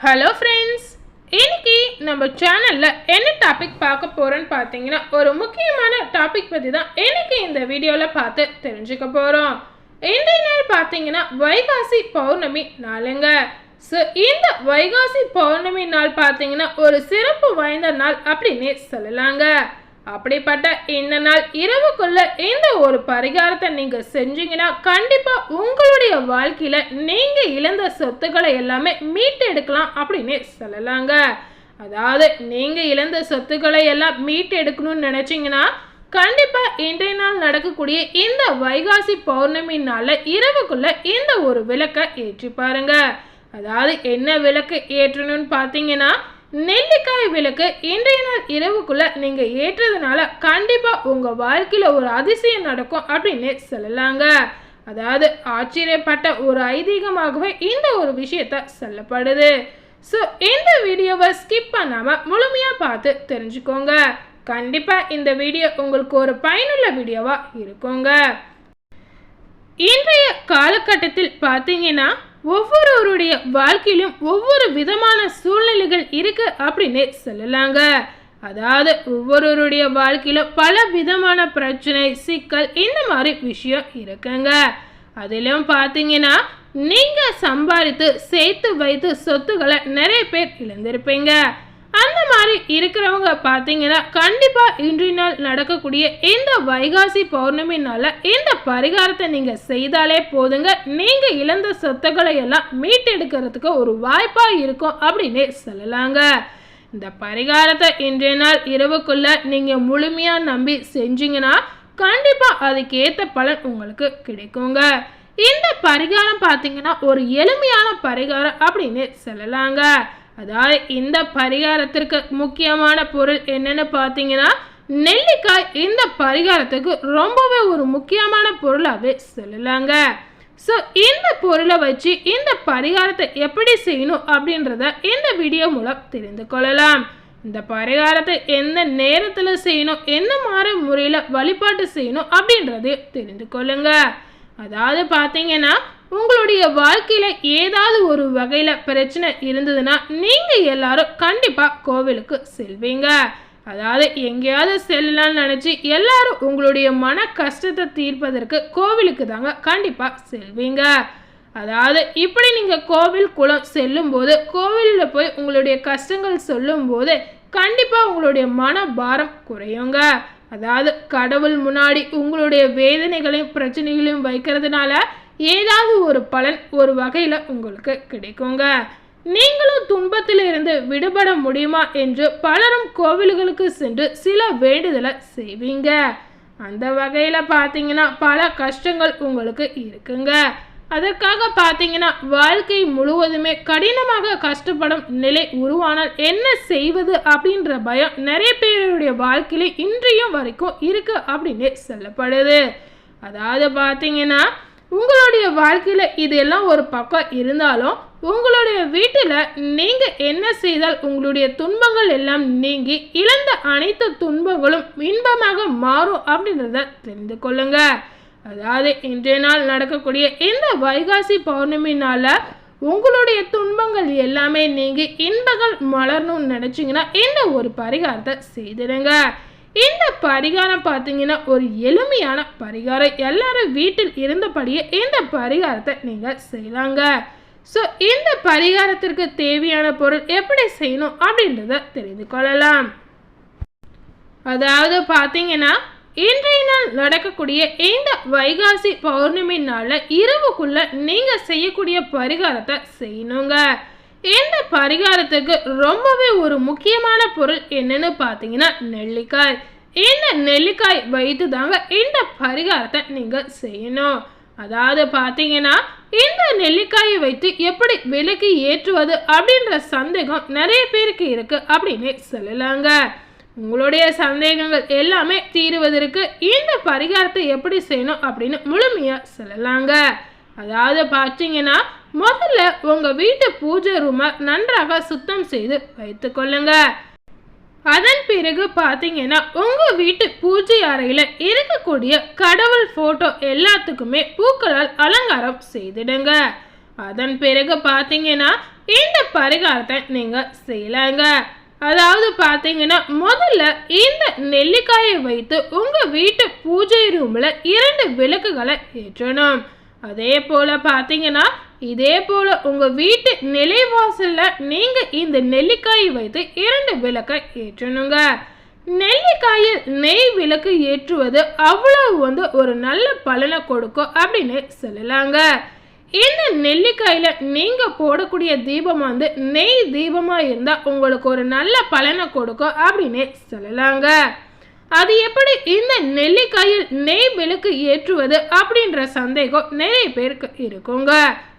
Hello friends இன்னைக்கு நம்ம சேனலில் என்ன டாபிக் பார்க்க போகிறோன்னு பார்த்தீங்கன்னா ஒரு முக்கியமான டாபிக் பற்றி தான் இன்னைக்கு இந்த வீடியோவில் பார்த்து தெரிஞ்சுக்க போகிறோம் இன்றைய நாள் பார்த்தீங்கன்னா வைகாசி பௌர்ணமி நாளுங்க. ஸோ இந்த வைகாசி பௌர்ணமி நாள் பார்த்தீங்கன்னா ஒரு சிறப்பு வாய்ந்த நாள் அப்படின்னே சொல்லலாங்க. அப்படிப்பட்ட இந்த நாள் இரவுக்குள்ள இந்த ஒரு பரிகாரத்தை நீங்க செஞ்சீங்கன்னா கண்டிப்பா உங்களுடைய வாழ்க்கையில நீங்க இழந்த சொத்துக்களை எல்லாமே மீட்டெடுக்கலாம் அப்படின்னு சொல்லலாங்க. அதாவது நீங்க இழந்த சொத்துக்களை எல்லாம் மீட்டெடுக்கணும்னு நினைச்சீங்கன்னா கண்டிப்பா இன்றைய நாள் நடக்கக்கூடிய இந்த வைகாசி பௌர்ணமி நாள்ல இரவுக்குள்ள இந்த ஒரு விளக்கை ஏற்றி பாருங்க. அதாவது என்ன விளக்கு ஏற்றணும்னு பார்த்தீங்கன்னா நெல்லிக்காய் விளக்கு இன்றைய நாள் இரவுக்குள்ள நீங்க ஏற்றதுனால கண்டிப்பா உங்க வாழ்க்கையில ஒரு அதிசயம் நடக்கும் அப்படின்னு சொல்லலாங்க. அதாவது ஆச்சரியப்பட்ட ஒரு ஐதீகமாகவே இந்த ஒரு விஷயத்த சொல்லப்படுது. ஸோ இந்த வீடியோவை ஸ்கிப் பண்ணாம முழுமையா பார்த்து தெரிஞ்சுக்கோங்க. கண்டிப்பா இந்த வீடியோ உங்களுக்கு ஒரு பயனுள்ள வீடியோவா இருக்குங்க. இன்றைய காலகட்டத்தில் பார்த்தீங்கன்னா ஒவ்வொருவருடைய வாழ்க்கையிலும் ஒவ்வொரு விதமான சூழ்நிலைகள் இருக்கு அப்படின்னு சொல்லலாங்க. அதாவது ஒவ்வொருவருடைய வாழ்க்கையிலும் பல விதமான பிரச்சனை சிக்கல் இந்த மாதிரி விஷயம் இருக்குங்க. அதிலும் பார்த்தீங்கன்னா நீங்கள் சம்பாதித்து சேர்த்து வைத்து சொத்துக்களை நிறைய பேர் இழந்திருப்பீங்க. அந்த மாதிரி இருக்கிறவங்க பார்த்தீங்கன்னா கண்டிப்பாக இன்றைய நாள் நடக்கக்கூடிய இந்த வைகாசி பௌர்ணமினால இந்த பரிகாரத்தை நீங்கள் செய்தாலே போதுங்க. நீங்கள் இழந்த சொத்துக்களை எல்லாம் மீட்டெடுக்கிறதுக்கு ஒரு வாய்ப்பாக இருக்கும் அப்படின்னே சொல்லலாங்க. இந்த பரிகாரத்தை இன்றைய நாள் இரவுக்குள்ள நீங்கள் முழுமையாக நம்பி செஞ்சீங்கன்னா கண்டிப்பாக அதுக்கேற்ற பலன் உங்களுக்கு கிடைக்குங்க. இந்த பரிகாரம் பார்த்தீங்கன்னா ஒரு எளிமையான பரிகாரம் அப்படின்னு சொல்லலாங்க. அதாவது இந்த பரிகாரத்திற்கு முக்கியமான பொருள் என்னன்னு பார்த்தீங்கன்னா நெல்லிக்காய் இந்த பரிகாரத்துக்கு ரொம்பவே ஒரு முக்கியமான பொருளாகவே சொல்லலாங்க. ஸோ இந்த பொருளை வச்சு இந்த பரிகாரத்தை எப்படி செய்யணும் அப்படின்றத இந்த வீடியோ மூலம் தெரிந்து கொள்ளலாம். இந்த பரிகாரத்தை எந்த நேரத்தில் செய்யணும் எந்த மாதிரி முறையில் வழிபாட்டு செய்யணும் அப்படின்றத தெரிந்து கொள்ளுங்க. அதாவது பார்த்தீங்கன்னா உங்களுடைய வாழ்க்கையில் ஏதாவது ஒரு வகையில் பிரச்சனை இருந்ததுன்னா நீங்கள் எல்லாரும் கண்டிப்பாக கோவிலுக்கு செல்வீங்க. அதாவது எங்கேயாவது செல்லலாம்னு நினச்சி எல்லாரும் உங்களுடைய மன கஷ்டத்தை தீர்ப்பதற்கு கோவிலுக்கு தாங்க கண்டிப்பாக செல்வீங்க. அதாவது இப்படி நீங்கள் கோவில் குளம் செல்லும்போது கோவிலில் போய் உங்களுடைய கஷ்டங்கள் சொல்லும்போது கண்டிப்பாக உங்களுடைய மன பாரம் குறையுங்க. அதாவது கடவுள் முன்னாடி உங்களுடைய வேதனைகளையும் பிரச்சனைகளையும் வைக்கிறதுனால ஏதாவது ஒரு பலன் ஒரு வகையில் உங்களுக்கு கிடைக்குங்க. நீங்களும் துன்பத்தில் இருந்து விடுபட முடியுமா என்று பலரும் கோவில்களுக்கு சென்று சில வேண்டுதலை செய்வீங்க. அந்த வகையில் பார்த்தீங்கன்னா பல கஷ்டங்கள் உங்களுக்கு இருக்குங்க. அதற்காக பார்த்தீங்கன்னா வாழ்க்கை முழுவதுமே கடினமாக கஷ்டப்படும் நிலை உருவானால் என்ன செய்வது அப்படின்ற பயம் நிறைய பேருடைய வாழ்க்கையில இன்றையும் வரைக்கும் இருக்குது அப்படின்னு சொல்லப்படுது. அதாவது பார்த்தீங்கன்னா உங்களுடைய வாழ்க்கையில் இதெல்லாம் ஒரு பக்கம் இருந்தாலும் உங்களுடைய வீட்டில் நீங்கள் என்ன செய்தால் உங்களுடைய துன்பங்கள் எல்லாம் நீங்கி இழந்த அனைத்து துன்பங்களும் இன்பமாக மாறும் அப்படின்றத தெரிந்து கொள்ளுங்க. அதாவது இன்றைய நாள் நடக்கக்கூடிய இந்த வைகாசி பௌர்ணமினால் உங்களுடைய துன்பங்கள் எல்லாமே நீங்கி இன்பங்கள் மலரணும்னு நினச்சிங்கன்னா இந்த ஒரு பரிகாரத்தை செய்திடுங்க. இந்த பரிகாரம் பார்த்தீங்கன்னா ஒரு எளிமையான பரிகாரம். எல்லாரும் வீட்டில் இருந்தபடியே இந்த பரிகாரத்தை நீங்கள் செய்யலாங்க. ஸோ இந்த பரிகாரத்திற்கு தேவையான பொருள் எப்படி செய்யணும் அப்படின்றத தெரிந்து கொள்ளலாம். அதாவது பார்த்தீங்கன்னா இன்றைய நாள் நடக்கக்கூடிய இந்த வைகாசி பௌர்ணமி நாளில் இரவுக்குள்ள நீங்கள் செய்யக்கூடிய பரிகாரத்தை செய்யணுங்க. இந்த பரிகாரத்துக்கு ரொம்பவே ஒரு முக்கியமான பொருள் என்னன்னு பார்த்தீங்கன்னா நெல்லிக்காய். இந்த நெல்லிக்காய் வைத்து தாங்க இந்த பரிகாரத்தை நீங்கள் செய்யணும். அதாவது பார்த்தீங்கன்னா இந்த நெல்லிக்காயை வைத்து எப்படி விலைக்கு ஏற்றுவது அப்படின்ற சந்தேகம் நிறைய பேருக்கு இருக்குது அப்படின்னு சொல்லலாங்க. உங்களுடைய சந்தேகங்கள் எல்லாமே தீருவதற்கு இந்த பரிகாரத்தை எப்படி செய்யணும் அப்படின்னு முழுமையாக சொல்லலாங்க. அதாவது பார்த்தீங்கன்னா முதல்ல உங்கள் வீட்டு பூஜை ரூமை நன்றாக சுத்தம் செய்து வைத்துக்கொள்ளுங்க அதன் பிறகு பார்த்தீங்கன்னா உங்கள் வீட்டு பூஜை அறையில் இருக்கக்கூடிய கடவுள் ஃபோட்டோ எல்லாத்துக்குமே பூக்களால் அலங்காரம் செய்திடுங்க. அதன் பிறகு பார்த்தீங்கன்னா இந்த பரிகாரத்தை நீங்கள் செய்யலாங்க. அதாவது பார்த்தீங்கன்னா முதல்ல இந்த நெல்லிக்காயை வைத்து உங்கள் வீட்டு பூஜை ரூமில் இரண்டு விளக்குகளை ஏற்றணும். அதே போல் பார்த்தீங்கன்னா இதே போல் உங்கள் வீட்டு நிலைவாசலில் நீங்கள் இந்த நெல்லிக்காயை வைத்து இரண்டு விளக்கை ஏற்றணுங்க. நெல்லிக்காயில் நெய் விளக்கு ஏற்றுவது அவ்வளவு வந்து ஒரு நல்ல பலனை கொடுக்கும் அப்படின்னு சொல்லலாங்க. இந்த நெல்லிக்காயில் நீங்கள் போடக்கூடிய தீபம் வந்து நெய் தீபமாக இருந்தால் உங்களுக்கு ஒரு நல்ல பலனை கொடுக்கும் அப்படின்னு சொல்லலாங்க. அது எப்படி இந்த நெல்லிக்காயில் நெய் விளக்கு ஏற்றுவது அப்படின்ற சந்தேகம் நிறைய பேருக்கு இருக்குங்க.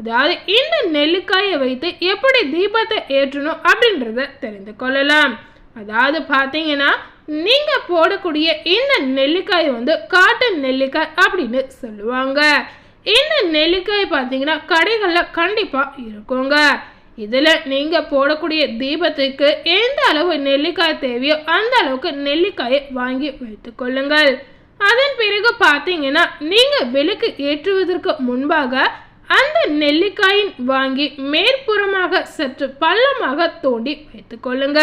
அதாவது இந்த நெல்லிக்காயை வைத்து எப்படி தீபத்தை ஏற்றணும் அப்படின்றத தெரிந்து கொள்ளலாம். அதாவது பார்த்தீங்கன்னா நீங்கள் போடக்கூடிய இந்த நெல்லிக்காய் வந்து காட்டன் நெல்லிக்காய் அப்படின்னு சொல்லுவாங்க. இந்த நெல்லிக்காய் பார்த்தீங்கன்னா கடைகளில் கண்டிப்பாக இருக்குங்க. இதில் நீங்கள் போடக்கூடிய தீபத்துக்கு எந்த அளவு நெல்லிக்காய் தேவையோ அந்த அளவுக்கு நெல்லிக்காயை வாங்கி வைத்துக்கொள்ளுங்கள் அதன் பிறகு பார்த்தீங்கன்னா நீங்கள் விளக்கு ஏற்றுவதற்கு முன்பாக அந்த நெல்லிக்காயின் வாங்கி மேற்புறமாக சற்று பள்ளமாக தோண்டி வைத்துக்கொள்ளுங்க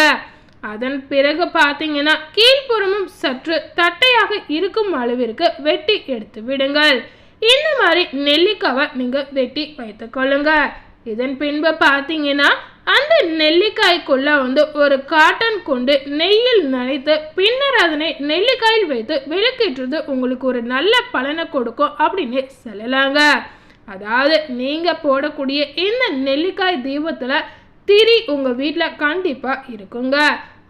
அதன் பிறகு பார்த்தீங்கன்னா கீழ்ப்புறமும் சற்று தட்டையாக இருக்கும் அளவிற்கு வெட்டி எடுத்து விடுங்கள். இந்த மாதிரி நெல்லிக்காவை நீங்கள் வெட்டி வைத்துக்கொள்ளுங்க இதன் பின்பு பார்த்தீங்கன்னா அந்த நெல்லிக்காய்க்குள்ளே வந்து ஒரு காட்டன் கொண்டு நெய்யில் நனைத்து பின்னர் அதனை நெல்லிக்காயில் வைத்து விளக்கேற்றுறது உங்களுக்கு ஒரு நல்ல பலனை கொடுக்கும் அப்படின்னு சொல்லலாங்க. அதாவது நீங்கள் போடக்கூடிய இந்த நெல்லிக்காய் தீபத்தில் திரி உங்கள் வீட்டில் கண்டிப்பாக இருக்குங்க.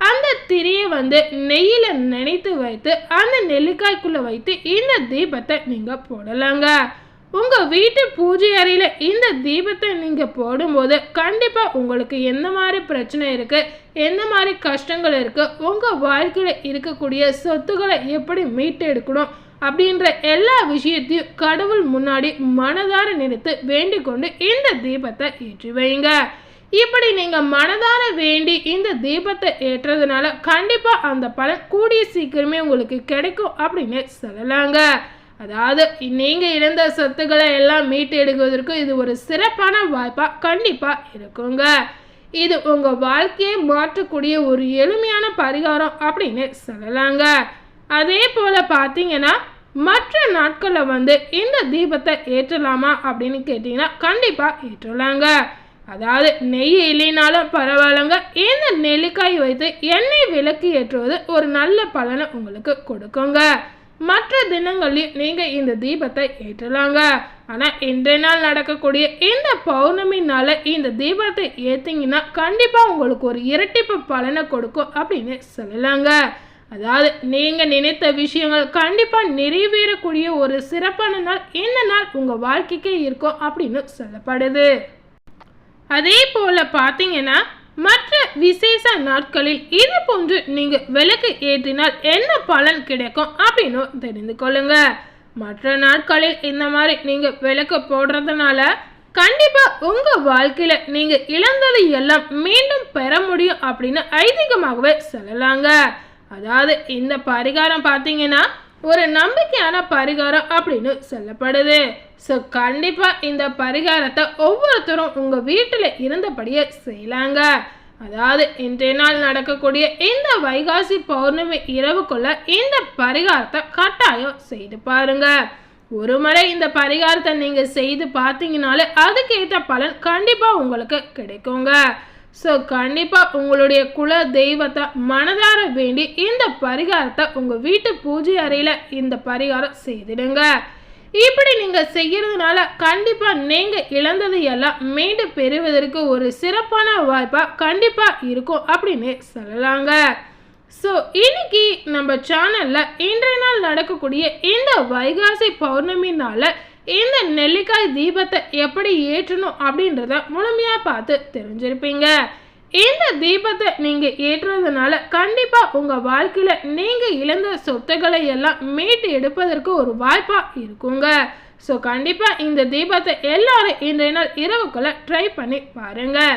அந்த திரியை வந்து நெய்யில் நினைத்து வைத்து அந்த நெல்லிக்காய்க்குள்ளே வைத்து இந்த தீபத்தை நீங்கள் போடலாங்க. உங்கள் வீட்டு பூஜை அறையில் இந்த தீபத்தை நீங்கள் போடும்போது கண்டிப்பாக உங்களுக்கு எந்த மாதிரி பிரச்சனை இருக்குது எந்த மாதிரி கஷ்டங்கள் இருக்குது உங்கள் வாழ்க்கையில் இருக்கக்கூடிய சொத்துக்களை எப்படி மீட்டு எடுக்கணும் அப்படின்ற எல்லா விஷயத்தையும் கடவுள் முன்னாடி மனதார நினைத்து வேண்டிக் கொண்டு இந்த தீபத்தை ஏற்றி வைங்க. இப்படி நீங்கள் மனதார வேண்டி இந்த தீபத்தை ஏற்றுறதுனால கண்டிப்பாக அந்த பலன் கூடிய சீக்கிரமே உங்களுக்கு கிடைக்கும் அப்படின்னு சொல்லலாங்க. அதாவது நீங்கள் இழந்த சொத்துக்களை எல்லாம் மீட்டு எடுக்குவதற்கு இது ஒரு சிறப்பான வாய்ப்பாக கண்டிப்பாக இருக்குங்க. இது உங்கள் வாழ்க்கையை மாற்றக்கூடிய ஒரு எளிமையான பரிகாரம் அப்படின்னு சொல்லலாங்க. அதே போல் பார்த்தீங்கன்னா மற்ற நாட்களில் வந்து இந்த தீபத்தை ஏற்றலாமா அப்படின்னு கேட்டிங்கன்னா கண்டிப்பாக ஏற்றலாங்க. அதாவது நெய் இல்லைனாலும் பரவாயில்லங்க. இந்த நெல்லிக்காய் வைத்து எண்ணெய் விளக்கு ஏற்றுவது ஒரு நல்ல பலனை உங்களுக்கு கொடுக்குங்க. மற்ற தினங்களையும் நீங்கள் இந்த தீபத்தை ஏற்றலாங்க. ஆனால் இன்றைய நாள் நடக்கக்கூடிய இந்த பௌர்ணமினால இந்த தீபத்தை ஏற்றிங்கன்னா கண்டிப்பாக உங்களுக்கு ஒரு இரட்டிப்பு பலனை கொடுக்கும் அப்படின்னு சொல்லலாங்க. அதாவது நீங்கள் நினைத்த விஷயங்கள் கண்டிப்பாக நிறைவேறக்கூடிய ஒரு சிறப்பான நாள் இந்த நாள் உங்கள் வாழ்க்கைக்கே இருக்கும் அப்படின்னு சொல்லப்படுது. அதே போல் பார்த்தீங்கன்னா மற்ற விசேஷ நாட்களில் இது போன்று நீங்கள் விளக்கு ஏற்றினால் என்ன பலன் கிடைக்கும் அப்படின்னு தெரிந்து கொள்ளுங்க. மற்ற நாட்களில் இந்த மாதிரி நீங்கள் விளக்கு போடுறதுனால கண்டிப்பாக உங்கள் வாழ்க்கையில் நீங்கள் இழந்ததை எல்லாம் மீண்டும் பெற முடியும் அப்படின்னு ஐதீகமாகவே சொல்லலாங்க. அதாவது இந்த பரிகாரம் பார்த்தீங்கன்னா ஒரு நம்பிக்கையான பரிகாரம் அப்படின்னு சொல்லப்படுது. ஸோ கண்டிப்பாக இந்த பரிகாரத்தை ஒவ்வொருத்தரும் உங்கள் வீட்டில் இருந்தபடியே செய்யலாங்க அதாவது இன்றைய நாள் நடக்கக்கூடிய இந்த வைகாசி பௌர்ணமி இரவுக்குள்ள இந்த பரிகாரத்தை கட்டாயம் செய்து பாருங்க. ஒரு முறை இந்த பரிகாரத்தை நீங்கள் செய்து பார்த்தீங்கனாலே அதுக்கேற்ற பலன் கண்டிப்பாக உங்களுக்கு கிடைக்குங்க. ஸோ கண்டிப்பாக உங்களுடைய குல தெய்வத்தை மனதார வேண்டி இந்த பரிகாரத்தை உங்கள் வீட்டு பூஜை அறையில் இந்த பரிகாரம் செய்திடுங்க. இப்படி நீங்கள் செய்கிறதுனால கண்டிப்பாக நீங்கள் இழந்ததை எல்லாம் மீண்டும் பெறுவதற்கு ஒரு சிறப்பான வாய்ப்பாக கண்டிப்பாக இருக்கும் அப்படின்னு சொல்லலாங்க. ஸோ இன்னைக்கு நம்ம சேனலில் இன்றைய நாள் நடக்கக்கூடிய இந்த வைகாசி பௌர்ணமி நாளில் இந்த நெல்லிக்காய் தீபத்தை எப்படி ஏற்றணும் அப்படின்றத முழுமையாக பார்த்து தெரிஞ்சிருப்பீங்க. இந்த தீபத்தை நீங்கள் ஏற்றுறதுனால கண்டிப்பாக உங்கள் வாழ்க்கையில் நீங்கள் இழந்த சொத்துக்களை எல்லாம் மீட்டு எடுப்பதற்கு ஒரு வாய்ப்பாக இருக்குங்க. ஸோ கண்டிப்பாக இந்த தீபத்தை எல்லாரும் இன்றைய நாள் இரவுக்குள்ளே ட்ரை பண்ணி பாருங்கள்